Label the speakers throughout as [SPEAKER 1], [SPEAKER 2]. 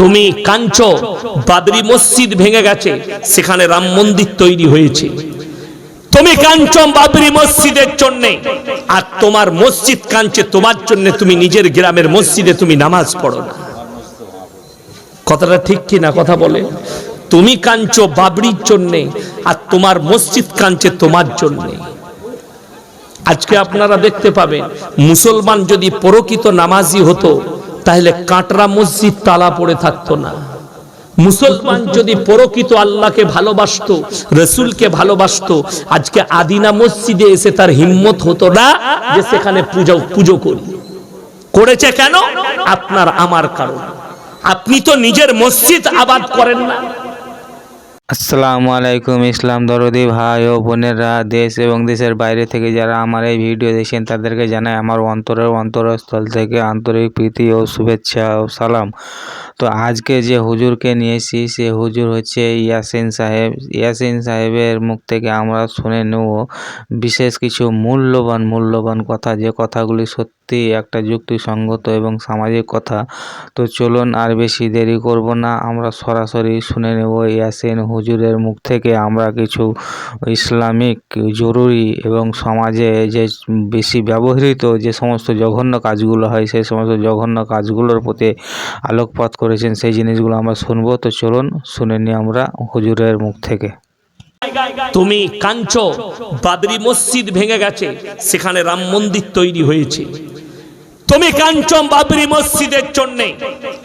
[SPEAKER 1] তুমি কাঞ্চ, বাদরি মসজিদ ভেঙে গেছে, সেখানে রাম মন্দির তৈরি হয়েছে। তুমি কাঞ্চন বাবরি মসজিদের জন্য, আর তোমার মসজিদ কাঞ্চে তোমার জন্য তুমি নিজের গ্রামের মসজিদে তুমি নামাজ পড়ো না। কথাটা ঠিক কি না কথা বলে? তুমি কাঞ্চো, বাবরির জন্যে, আর তোমার মসজিদ কাঞ্চে তোমার জন্যে। আজকে আপনারা দেখতে পাবেন, মুসলমান যদি পরকিত নামাজি হতো তাহলে কাটরা মসজিদ তালা পড়ে থাকতো না। মুসলমান যদি পরকিত আল্লাহকে ভালোবাসত, রসুলকে ভালোবাসত, আজকে আদিনা মসজিদে এসে তার হিম্মত হতো না যে সেখানে পূজা, পুজো করি। করেছে কেন? আপনার, আমার কারণ। আপনি তো নিজের মসজিদ আবাদ করেন না।
[SPEAKER 2] আসসালামু আলাইকুম, ইসলাম দরদি ভাই ও বোনেরা, দেশ এবং দেশের বাইরে থেকে যারা আমার এই ভিডিও দেখছেন, তাদেরকে জানাই আমার অন্তরের অন্তরস্থল থেকে আন্তরিক প্রীতি ও শুভেচ্ছা ও সালাম। তো আজকে যে হুজুরকে নিয়েছি সে হুজুর হচ্ছে ইয়াসিন সাহেব। ইয়াসিন সাহেবের মুখ থেকে আমরা শুনে নেব বিশেষ কিছু মূল্যবান মূল্যবান কথা, যে কথাগুলি সত্যি একটা যুক্তিসঙ্গত এবং সামাজিক কথা। তো চলুন আর বেশি দেরি করব না, আমরা সরাসরি শুনে নেব ইয়াসিন হুজুরের মুখ থেকে আমরা কিছু ইসলামিক, জরুরি এবং সমাজে যে বেশি ব্যবহৃত যে সমস্ত জঘন্য কাজগুলো হয়, সেই সমস্ত জঘন্য কাজগুলোর প্রতি আলোকপাত করেছেন, সেই জিনিসগুলো আমরা শুনব। তো চলুন শুনে নিই আমরা হুজুরের মুখ থেকে।
[SPEAKER 1] তুমি কাঞ্চ বাদরি মসজিদ ভেঙে গেছে, সেখানে রাম মন্দির তৈরি হয়েছে। তুমি কাঞ্চন বাবরি মসজিদের জন্য,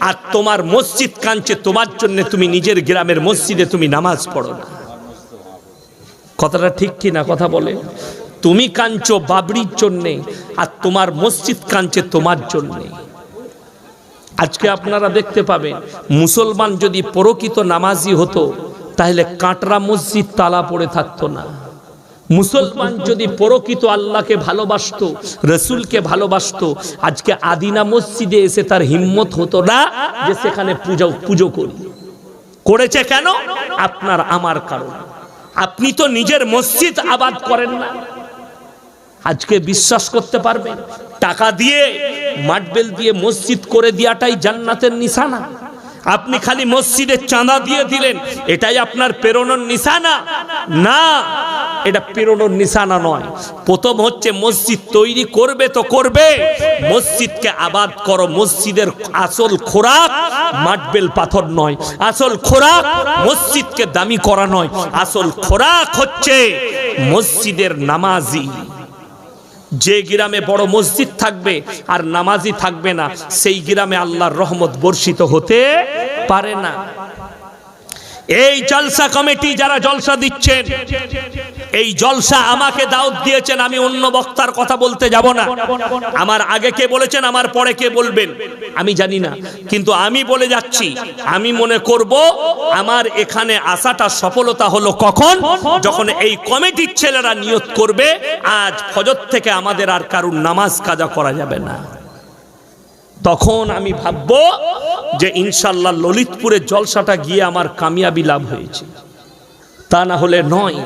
[SPEAKER 1] আর তোমার মসজিদ কাঞ্চে তোমার জন্য তুমি নিজের গ্রামের মসজিদে তুমি নামাজ পড়ো না। কথাটা ঠিক কি না কথা বলে? তুমি কাঞ্চ বাবরির জন্য, আর তোমার মসজিদ কাঞ্চে তোমার জন্য। আজকে আপনারা দেখতে পাবেন, মুসলমান যদি পরকিত নামাজি হতো, তাহলে কাটরা মসজিদ তালা পড়ে থাকতো না। মুসলমান যদি পরকিত আল্লাহকে ভালোবাসত, রসুলকে ভালোবাসত, আজকে আদিনা মসজিদে এসে তার হিম্মত হতো না যে সেখানে পূজা, পুজো করি। করেছে কেন? আপনার, আমার কারণ। আপনি তো নিজের মসজিদ আবাদ করেন না। আজকে বিশ্বাস করতে পারবেন, টাকা দিয়ে মাটবেল দিয়ে মসজিদ করে দেওয়াটাই জান্নাতের নিশানা। আপনি খালি মসজিদের চাঁদা দিয়ে দিলেন, এটাই আপনার প্রেরণার নিশানা। না এটা প্রেরণার নিশানা নয়। প্রথম হচ্ছে মসজিদ তৈরি করবে তো করবে। মসজিদকে আবাদ করো, মসজিদের আসল খোরাক মাটবেল পাথর নয়। আসল খোরাক মসজিদকে দামি করা নয়। আসল খোরাক হচ্ছে মসজিদের নামাজি। যে গ্রামে বড় মসজিদ থাকবে আর নামাজি থাকবে না, সেই গ্রামে আল্লাহর রহমত বর্ষিত হতে পারে না। এই জলসা কমিটি যারা জলসা দিচ্ছেন, এই জলসা আমাকে দাওয়াত দিয়েছেন, আমি অন্য বক্তার কথা বলতে যাব না। আমার আগে কে বলেছেন, আমার পরে কে বলবেন, আমি জানি না। কিন্তু আমি বলে যাচ্ছি, আমি মনে করব, আমার এখানে আসাটা সফলতা হলো কখন? যখন এই কমিটির ছেলেরা নিয়ত করবে, আজ ফজর থেকে আমাদের আর কারুর নামাজ কাজা করা যাবে না। তখন আমি ভাববো যে ইনশাল্লাহ ললিতপুরের জলসাটা গিয়ে আমার কামিয়াবি লাভ হয়েছে। তা না হলে নয়,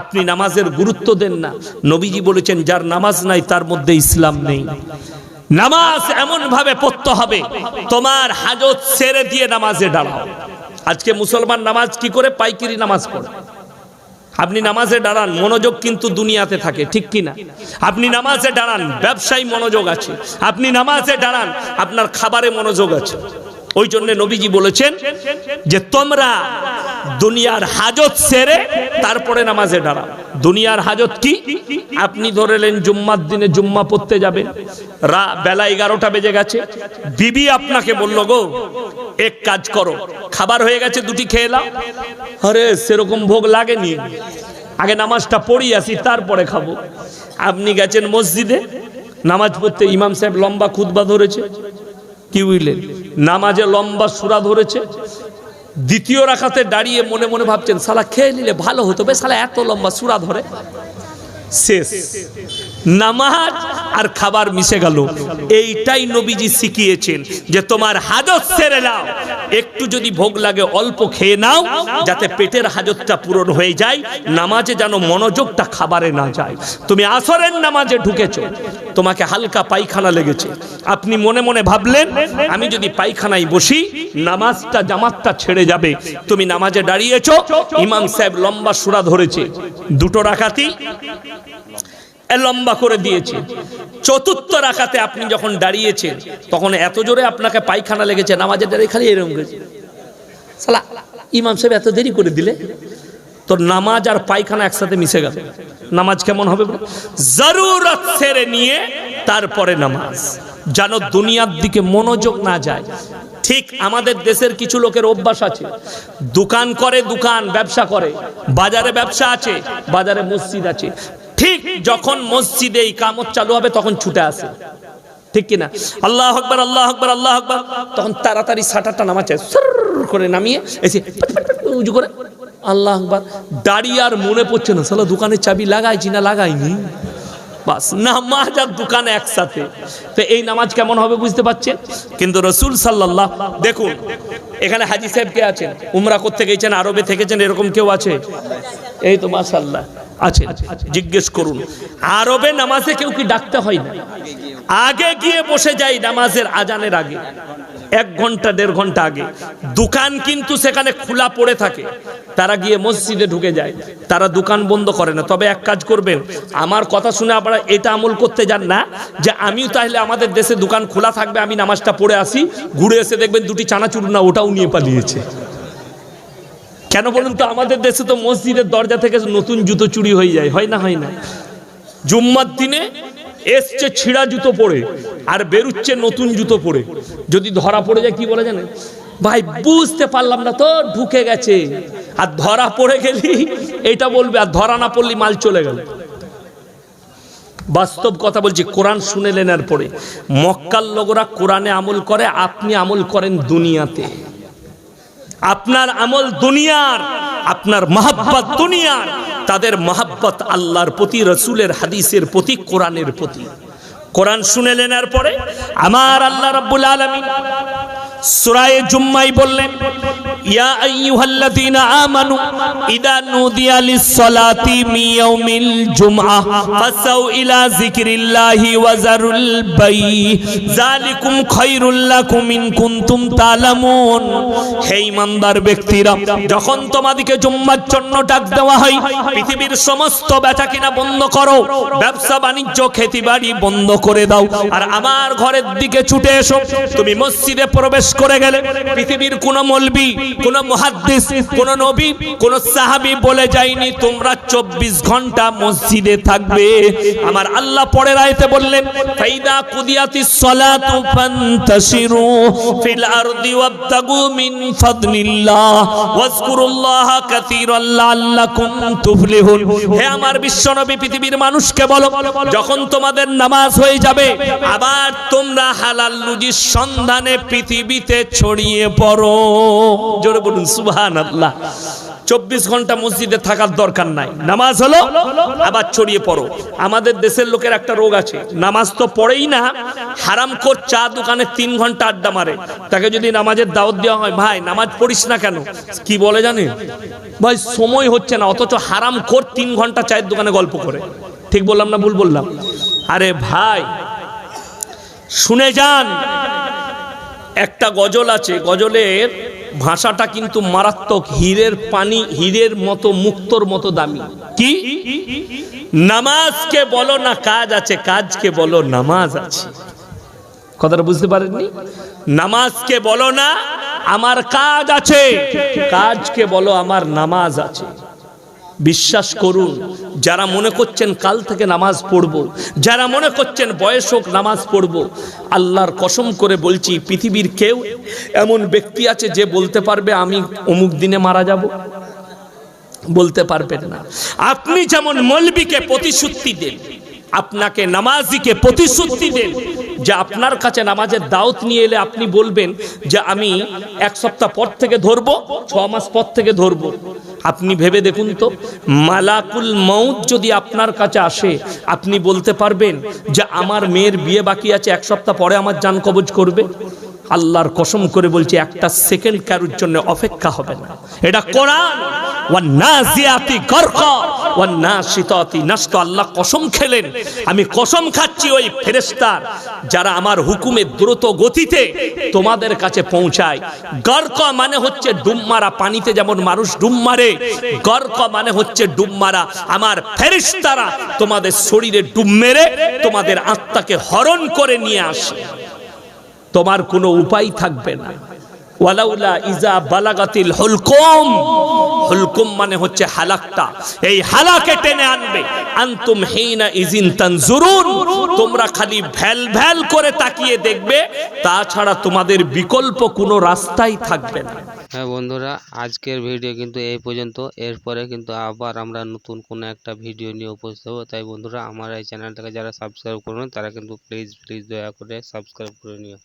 [SPEAKER 1] আপনি নামাজের গুরুত্ব দেন না। নবীজি বলেছেন, যার নামাজ নাই, তার মধ্যে ইসলাম নেই। নামাজ এমন ভাবে পড়তে হবে, তোমার হাজত ছেড়ে দিয়ে নামাজে দাঁড়াও। আজকে মুসলমান নামাজ কি করে? পাইকিরি নামাজ পড়ে। আপনি নামাজে দাঁড়ান, মনোযোগ কিন্তু দুনিয়াতে থাকে, ঠিক কি না আপনি নামাজে দাঁড়ান, ব্যবসায়ী মনোযোগ আছে। আপনি নামাজে দাঁড়ান, আপনার খাবারে মনোযোগ আছে। ওই জন্য নবীজি বলেছেন যে তোমরা দুনিয়ার হাজত সেরে তারপরে নামাজে দাঁড়াও। দুনিয়ার হাজত কি? আপনি ধরেলেন জুম্মার দিনে জুম্মা পড়তে যাবেন, রা বেলা এগারোটা বেজে গেছে, বিবি আপনাকে বলল, গো, এক কাজ করো, খাবার হয়ে গেছে, দুটি খেয়ে নাও। আরে, সেরকম ভোগ লাগেনি। আগে নামাজটা পড়ি আসি, তারপরে খাব। আপনি গেছেন মসজিদে, নামাজ পড়তে ইমাম সাহেব লম্বা খুতবা ধরেছে। কি বুঝলেন? নামাজে লম্বা সুরা ধরেছে। দ্বিতীয় রাখাতে দাঁড়িয়ে মনে মনে ভাবছেন, সালা খেয়ে নিলে ভালো হতো বে, সালা এত লম্বা সুরা ধরে। শেষ। নামাজ আর খাবার মিশে গেল। এইটাই নবীজি শিখিয়েছেন যে তোমার হাজত সেরে নাও। একটু যদি ভোগ লাগে, অল্প খেয়ে নাও, যাতে পেটের হাজতটা পূরণ হয়ে যায়, নামাজে যেন মনোযোগটা খাবারে না যায়। তুমি আসরের নামাজে ঢুকেছো, তোমাকে হালকা পায়খানা লেগেছে। আপনি মনে মনে ভাবলেন, আমি যদি পায়খানায় বসি, নামাজটা, জামাতটা ছেড়ে যাবে। তুমি নামাজে দাঁড়িয়েছো, ইমাম সাহেব লম্বা সুরা ধরেছে, দুটো রাখাতি লম্বা করে দিয়েছে। চতুর্থ রাখাতে আপনি যখন দাঁড়িয়েছেন, তখন এত জোরে আপনাকে পায়খানা লেগেছে, নামাজের দাঁড়িয়ে খালি এরকম করেছে সালা, ইমাম সাহেব এত দেরি করে দিলে? তো নামাজ আর পায়খানা একসাথে মিশে গেল। নামাজ কেমন হবে? জরুরত সেরে নিয়ে তারপরে নামাজ। যেন দুনিয়ার দিকে মনোযোগ না যায়। ঠিক আমাদের দেশের কিছু লোকের অভ্যাস আছে। দোকান করে দোকান, ব্যবসা করে। বাজারে ব্যবসা আছে, বাজারে মসজিদ আছে। ঠিক যখন মসজিদে এই কামত চালু হবে, তখন ছুটে আসে। ঠিক কিনা? আল্লাহ আকবর আল্লাহ আকবর আল্লাহ আকবর। তখন তাড়াতাড়ি সাঁটারটা নামাচ্ছে করে নামিয়ে এসে উঁচু করে। আল্লাহ আকবর। দাঁড়িয়ে আর মনে পড়ছে না সালা দোকানের চাবি লাগাইছি না লাগাইনি? বাস, নামাজ আর দোকান একসাথে। তো এই নামাজ কেমন হবে বুঝতে পারছেন কিন্তু রসুল সাল্লাল্লাহ, দেখুন, এখানে হাজি সাহেব কে আছেন? উমরা করতে গেছেন? আরবে থেকেছেন? এরকম কেউ আছে? এই তো মাশাল্লাহ আছে জিজ্ঞেস করুন আরবে নামাজে কেউ কি ডাকতে হয় না? আগে গিয়ে বসে যাই নামাজের আজানের আগে এক ঘণ্টা দেড় ঘণ্টা আগে। দোকান কিন্তু সেখানে খোলা পড়ে থাকে। তারা গিয়ে মসজিদে ঢুকে যায়। তারা দোকান বন্ধ করে না। তবে এক কাজ করবেন আমার কথা শুনে আপনারা এটা আমল করতে যান না যে আমিও তাহলে আমাদের দেশে দোকান খোলা থাকবে আমি নামাজটা পড়ে আসি ঘুরে এসে দেখবেন দুটি চানাচুর না ওটাও নিয়ে পালিয়েছে। কেন বলুন তো? আমাদের দেশে তো মসজিদের দরজা থেকে নতুন জুতো চুরি হয়ে যায়, হয় না হয় না? জুম্মার দিনে এসছে ছিঁড়া জুতো পরে আর বেরুচ্ছে নতুন জুতো পরে। যদি ধরা পড়ে যায়, কি বলে জানেন? ভাই, বুঝতে পারলাম না তো ঢুকে গেছে। আর ধরা পড়ে গেলি, এটা বলবে, আর ধরা না পড়লি মাল চলে গেল। বাস্তব কথা বলছি, কোরআন শুনে নেনার পরে মক্কার লোকরা কোরআনে আমল করে, আপনি আমল করেন দুনিয়াতে। আপনার আমল দুনিয়ার, আপনার মহাব্বত দুনিয়ার, তাদের মহাব্বত আল্লাহর প্রতি, রসুলের হাদিসের প্রতি, কোরআনের প্রতি। কোরআন শুনে নেনার পরে, আমার আল্লাহ রব্বুল আলামিন সূরায়ে জুম্মাই বললেন, ইয়া আইয়ুহাল্লাযীনা আমানু, ইদা নুদিয়া লিস-সালাতি মি ইয়াউমিল জুমআহ ফাসাউ ইলা যিকরিল্লাহি ওয়া যারুল বাই, যালিকুম খায়রুল লাকুম ইন কুনতুম তা'লামুন। হে ঈমানদার ব্যক্তিরা, যখন তোমাদেরকে জুম্মার জন্য ডাক দেওয়া হয়, পৃথিবীর সমস্ত বেচা কিনা বন্ধ করো, ব্যবসা বাণিজ্য খেতিবাড়ি বন্ধ করে দাও, আর আমার ঘরের দিকে ছুটে এসো, তুমি মসজিদে প্রবেশ করে গেলে পৃথিবীর কোন মলবি, কোন মুহাদ্দিস, কোন নবী, কোন সাহাবী বলে যায়নি, তোমরা চব্বিশ ঘণ্টা মসজিদে থাকবে। আমার আল্লাহ পরের আয়তে বললেন, ফাইদা কুদিয়াতিস সালাতু ফিল আরদি ওয়াবতাগু মিন ফাদলিল্লাহ ওয়াজকুরুল্লাহ কাসীরান লাআল্লাকুম তুফলিহুন। হে আমার বিশ্বনবী, পৃথিবীর মানুষকে বলো, যখন তোমাদের নামাজ হয়ে যাবে, আবার তোমরা হালাল রুজির সন্ধানে পৃথিবীতে ছড়িয়ে পড়ো। জোরে বলুন, সুবহানাল্লাহ। চব্বিশ ঘণ্টা মসজিদে থাকার দরকার নাই। নামাজ হলো আবার ছড়িয়ে পড়ো। আমাদের দেশের লোকের একটা রোগ আছে। নামাজ তো পড়েই না। হারাম কর চা দোকানে তিন ঘণ্টা আড্ডা মারে। তাকে যদি নামাজের দাওয়াত দেওয়া হয়, ভাই, নামাজ পড়িস না কেন? কি বলে জানে ভাই, সময় হচ্ছে না। অথচ হারাম কর তিন ঘণ্টা চায়ের দোকানে গল্প করে। ঠিক বললাম না ভুল বললাম? আরে ভাই, শুনে যান। একটা গজল আছে, গজলের ভাষাটা কিন্তু মারাত্মক, হীরের পানি, হীরের মতো, মুক্তর মতো দামি। কি? নামাজকে বলো না, কাজ আছে, কাজকে বলো, নামাজ আছে। কথাটা বুঝতে পারেননি? নামাজকে বলো না, আমার কাজ আছে, কাজকে বলো, আমার নামাজ আছে। বিশ্বাস করুন, যারা মনে করছেন কাল থেকে নামাজ পড়ব, যারা মনে করছেন বয়স হোক নামাজ পড়ব, আল্লাহর কসম করে বলছি, পৃথিবীর কেউ এমন ব্যক্তি আছে যে বলতে পারবে, আমি অমুক দিনে মারা যাব। বলতে পারবেন না। আপনি যেমন মলবিকে প্রতিশ্রুতি দেন, আপনাকে নামাজিকে প্রতিশ্রুতি দেন যে আপনার কাছে নামাজের দাওয়াত নিয়ে এলে আপনি বলবেন যে আমি এক সপ্তাহ পর থেকে ধরবো, ছ মাস পর থেকে ধরবো। আপনি ভেবে দেখুন তো, মালাকুল মৌত যদি আপনার কাছে আসে, আপনি বলতে পারবেন যে আমার মেয়ের বিয়ে বাকি আছে, এক সপ্তাহ পরে আমার জান কবজ করবে। আল্লাহর কসম করে বলছি, একটা সেকেন্ড কারোর জন্য অপেক্ষা হবে না। এটা কোরআন। ওয়ান্নাজিয়াতি গরকা। ওয়ান্নাশিতাতি নাশত আল্লাহ কসম খেলেন। আমি কসম খাচ্ছি ওই ফেরেশতার, যারা আমার হুকুমে দ্রুত গতিতে তোমাদের কাছে পৌঁছায়। গর্ক মানে হচ্ছে ডুব মারা পানিতে যেমন মানুষ ডুব মারে, গর্ক মানে হচ্ছে ডুব মারা আমার ফেরেশতারা তোমাদের শরীরে ডুব মেরে, তোমাদের আত্মাকে হরণ করে নিয়ে আসে। তোমার কোনো উপায় থাকবে না। মানে তাছাড়া তোমাদের বিকল্প কোনো রাস্তাই থাকবে না।
[SPEAKER 2] হ্যাঁ বন্ধুরা, আজকের ভিডিও কিন্তু এই পর্যন্ত। এরপরে কিন্তু আবার আমরা নতুন কোনো একটা ভিডিও নিয়ে উপস্থিত হব। তাই বন্ধুরা, আমার এই চ্যানেলটাকে যারা সাবস্ক্রাইব করবেন তারা কিন্তু প্লিজ প্লিজ দয়া করে সাবস্ক্রাইব করে নিও।